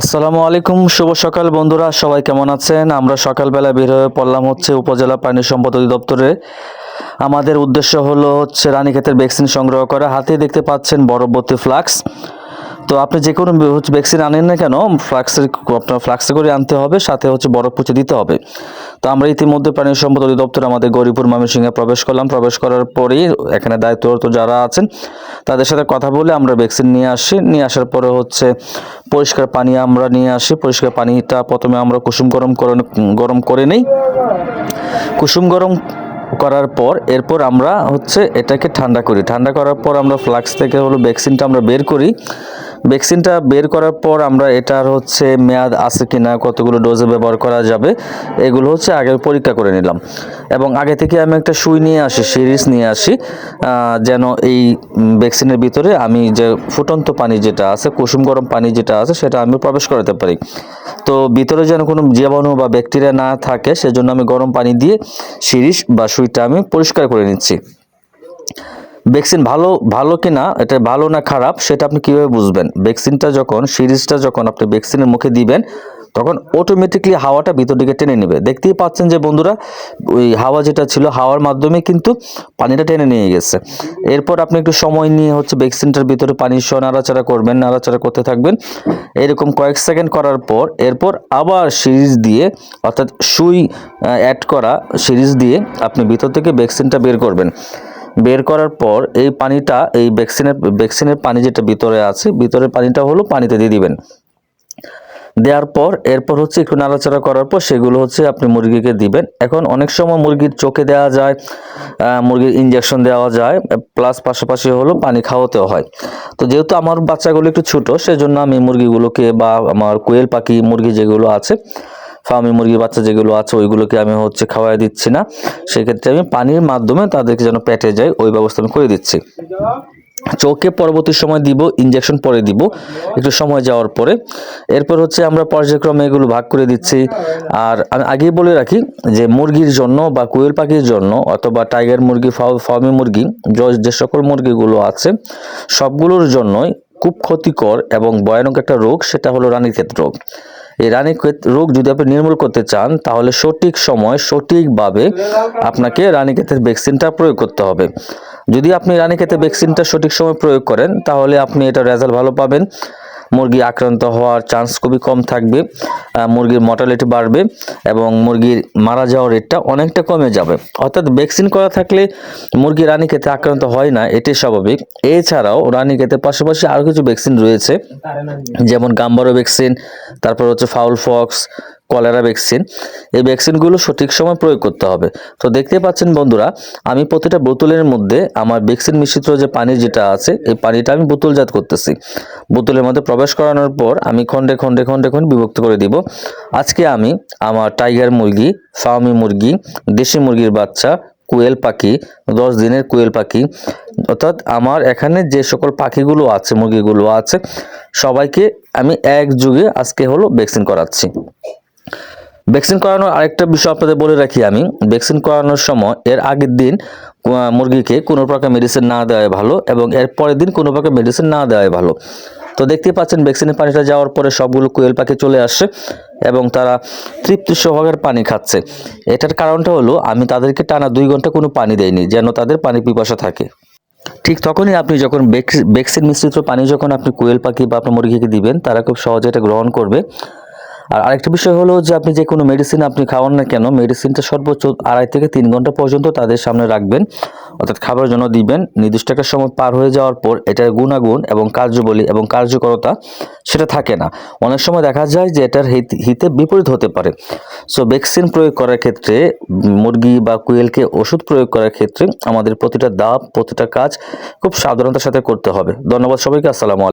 আসসালামু আলাইকুম, শুভ সকাল বন্ধুরা, সবাই কেমন আছেন? আমরা সকালবেলা বের হয়ে পড়লাম হচ্ছে উপজেলা পানি সম্পদ অধিদপ্তরে। আমাদের উদ্দেশ্য হলো হচ্ছে রানীক্ষেতের ভ্যাকসিন সংগ্রহ করা। হাতে দেখতে পাচ্ছেন বরফবর্তী ফ্লাক্স। তো আপনি যে কোনো হচ্ছে ভ্যাকসিন আনেন না কেন ফ্লাক্সের আপনার ফ্লাক্সে করে আনতে হবে, সাথে হচ্ছে বরফ পুঁছে দিতে হবে। তো আমরা ইতিমধ্যে প্রাণী সম্পদ অধিদপ্তর আমাদের গরিপুর ময়মনসিংহে প্রবেশ করলাম। প্রবেশ করার পরেই এখানে দায়িত্বরত যারা আছেন, তাদের সাথে কথা বলে আমরা ভ্যাকসিন নিয়ে আসি। নিয়ে আসার পরে হচ্ছে পরিষ্কার পানি আমরা নিয়ে আসি। পরিষ্কার পানিটা প্রথমে আমরা কুসুম গরম গরম করে নেই। কুসুম গরম করার পর এরপর আমরা হচ্ছে এটাকে ঠান্ডা করি। ঠান্ডা করার পর আমরা ফ্লাক্স থেকে হলো ভ্যাকসিনটা আমরা বের করি। ভ্যাকসিনটা বের করার পর আমরা এটার হচ্ছে মেয়াদ আছে কি না কতগুলো ডোজে ব্যবহার করা যাবে, এগুলো হচ্ছে আগে পরীক্ষা করে নিলাম। এবং আগে থেকে আমি একটা সুই নিয়ে আসি, সিরিজ নিয়ে আসি যেন এই ভ্যাকসিনের ভিতরে আমি যে ফুটন্ত পানি যেটা আছে, কুসুম গরম পানি যেটা আছে, সেটা আমি প্রবেশ করাতে পারি। তো ভিতরে যেন কোনো জীবাণু বা ব্যাকটেরিয়া না থাকে, সেজন্য আমি গরম পানি দিয়ে সিরিজ বা সুইটা আমি পরিষ্কার করে নিচ্ছি। ভ্যাকসিন ভালো ভালো কিনা, এটা ভালো না খারাপ, সেটা আপনি কীভাবে বুঝবেন? ভ্যাকসিনটা যখন, সিরিজটা যখন আপনি ভ্যাকসিনের মুখে দিবেন, তখন অটোমেটিকলি হাওয়াটা ভিতর দিকে টেনে নেবে। দেখতেই পাচ্ছেন যে বন্ধুরা, ওই হাওয়া যেটা ছিল, হাওয়ার মাধ্যমে কিন্তু পানিটা টেনে নিয়ে গেছে। এরপর আপনি একটু সময় নিয়ে হচ্ছে ভ্যাকসিনটার ভিতরে পানি সহ নাড়াচাড়া করবেন, নাড়াচাড়া করতে থাকবেন। এরকম কয়েক সেকেন্ড করার পর, এরপর আবার সিরিজ দিয়ে, অর্থাৎ সুই অ্যাড করা সিরিজ দিয়ে আপনি ভিতর থেকে ভ্যাকসিনটা বের করবেন। বের করার পর এই পানিটা, এই ভ্যাকসিনের ভ্যাকসিনের পানি যেটা ভিতরে আছে, ভিতরের পানিটা হলো পানিতে দিয়ে দিবেন। দেওয়ার পর, এরপর হচ্ছে একটু নাড়াচাড়া করার পর সেগুলো হচ্ছে আপনি মুরগিকে দিবেন। এখন অনেক সময় মুরগির চোখে দেওয়া যায় মুরগির ইঞ্জেকশন দেওয়া যায় প্লাস পাশাপাশি হলো পানি খাওয়াতেও হয়। তো যেহেতু আমার বাচ্চাগুলো একটু ছোট, সেজন্য আমি মুরগিগুলোকে বা আমার কোয়েল পাখি মুরগি যেগুলো আছে ফার্মি মুরগির বাচ্চা যেগুলো আছে, ওইগুলোকে আমি হচ্ছে খাওয়াই দিচ্ছি না। সেক্ষেত্রে আমি পানির মাধ্যমে তাদেরকে যেন পেটে যায়, ওই ব্যবস্থা আমি করে দিচ্ছি। চোখে পরবর্তী সময় দিব ইঞ্জেকশন পরে দিব, একটু সময় যাওয়ার পরে। এরপর হচ্ছে আমরা পর্যায়ক্রমে এগুলো ভাগ করে দিচ্ছি। আর আমি আগেই বলে রাখি যে মুরগির জন্য বা কোয়েল পাখির জন্য অথবা টাইগার মুরগি ফার্মি মুরগি য- যে সকল মুরগিগুলো আছে, সবগুলোর জন্যই খুব ক্ষতিকর এবং ভয়ানক একটা রোগ, সেটা হলো রানীক্ষেত রোগ। এই রানীক্ষেত রোগ যদি আপনি নির্মূল করতে চান, তাহলে সঠিক সময় সঠিকভাবে আপনাকে রানীক্ষেতের ভ্যাকসিনটা প্রয়োগ করতে হবে। যদি আপনি রানীক্ষেতে ভ্যাকসিনটা সঠিক সময় প্রয়োগ করেন, তাহলে আপনি এটা রেজাল্ট ভালো পাবেন। মুরগি আক্রান্ত হওয়ার চান্স খুবই কম থাকবে মুরগির মর্টালিটি বাড়বে এবং মুরগির মারা যাওয়ার রেটটা অনেকটা কমে যাবে। অর্থাৎ ভ্যাকসিন করা থাকলে মুরগি রানীক্ষেতে আক্রান্ত হয় না এটি স্বাভাবিক। এছাড়াও রানীক্ষেতের পাশাপাশি আরও কিছু ভ্যাকসিন রয়েছে, যেমন গাম্বারো ভ্যাকসিন তারপর হচ্ছে ফাউল ফক্স কলেরা ভ্যাকসিন। এই ভ্যাকসিনগুলো সঠিক সময় প্রয়োগ করতে হবে। তো দেখতে পাচ্ছেন বন্ধুরা, আমি প্রতিটা বোতলের মধ্যে আমার ভ্যাকসিন মিশ্রিত যে পানি যেটা আছে, এই পানিটা আমি বোতলজাত করতেছি। বোতলের মধ্যে প্রবেশ করানোর পর আমি খন্ডে খন্ডে খন্ডে খন্ডে বিভক্ত করে দিব। আজকে আমি আমার টাইগার মুরগি ফার্মি মুরগি, দেশি মুরগির বাচ্চা, কোয়েল পাখি, দশ দিনের কোয়েল পাখি, অর্থাৎ আমার এখানে যে সকল পাখিগুলো আছে, মুরগিগুলো আছে, সবাইকে আমি এক যুগে আজকে হলো ভ্যাকসিন করাচ্ছি। ভ্যাকসিন করানোর আরেকটা বিষয় আপনাদের বলে রাখি আমি। ভ্যাকসিন করানোর সময় এর আগের দিন মুরগিকে কোনো প্রকার মেডিসিন না দেওয়াই ভালো এবং এর পরের দিন কোনো প্রকার মেডিসিন না দেওয়াই ভালো। তো দেখতেই পাচ্ছেন ভ্যাকসিনের পানিটা যাওয়ার পরে সবগুলো কোয়েল পাখি চলে আসছে এবং তারা তৃপ্তি সহকারে পানি খাচ্ছে। এটার কারণটা হলো, আমি তাদেরকে টানা দুই ঘণ্টা কোনো পানি দেয়নি যেন তাদের পানি পিপাসা থাকে। ঠিক তখনই আপনি যখন ভ্যাকসি- ভ্যাকসিন মিশ্রিত পানি যখন আপনি কোয়েল পাখি বা আপনার মুরগিকে দিবেন, তারা খুব সহজে এটা গ্রহণ করবে। আর আরেকটা বিষয় হলো যে আপনি যে কোনো মেডিসিন আপনি খাওয়ান না কেন মেডিসিনটা সর্বোচ্চ আড়াই থেকে তিন ঘণ্টা পর্যন্ত তাদের সামনে রাখবেন, অর্থাৎ খাবার জন্য দিবেন। নির্দিষ্ট একটা সময় পার হয়ে যাওয়ার পর এটার গুণাগুণ এবং কার্যবলী এবং কার্যকরতা সেটা থাকে না। অনেক সময় দেখা যায় যে এটার হিত- বিপরীত হতে পারে। সো ভ্যাকসিন প্রয়োগ করার ক্ষেত্রে মুরগি বা কুয়েলকে ওষুধ প্রয়োগ করার ক্ষেত্রে আমাদের প্রতিটা দাব প্রতিটা কাজ খুব সাবধানতার সাথে করতে হবে। ধন্যবাদ সবাইকে, আসসালামু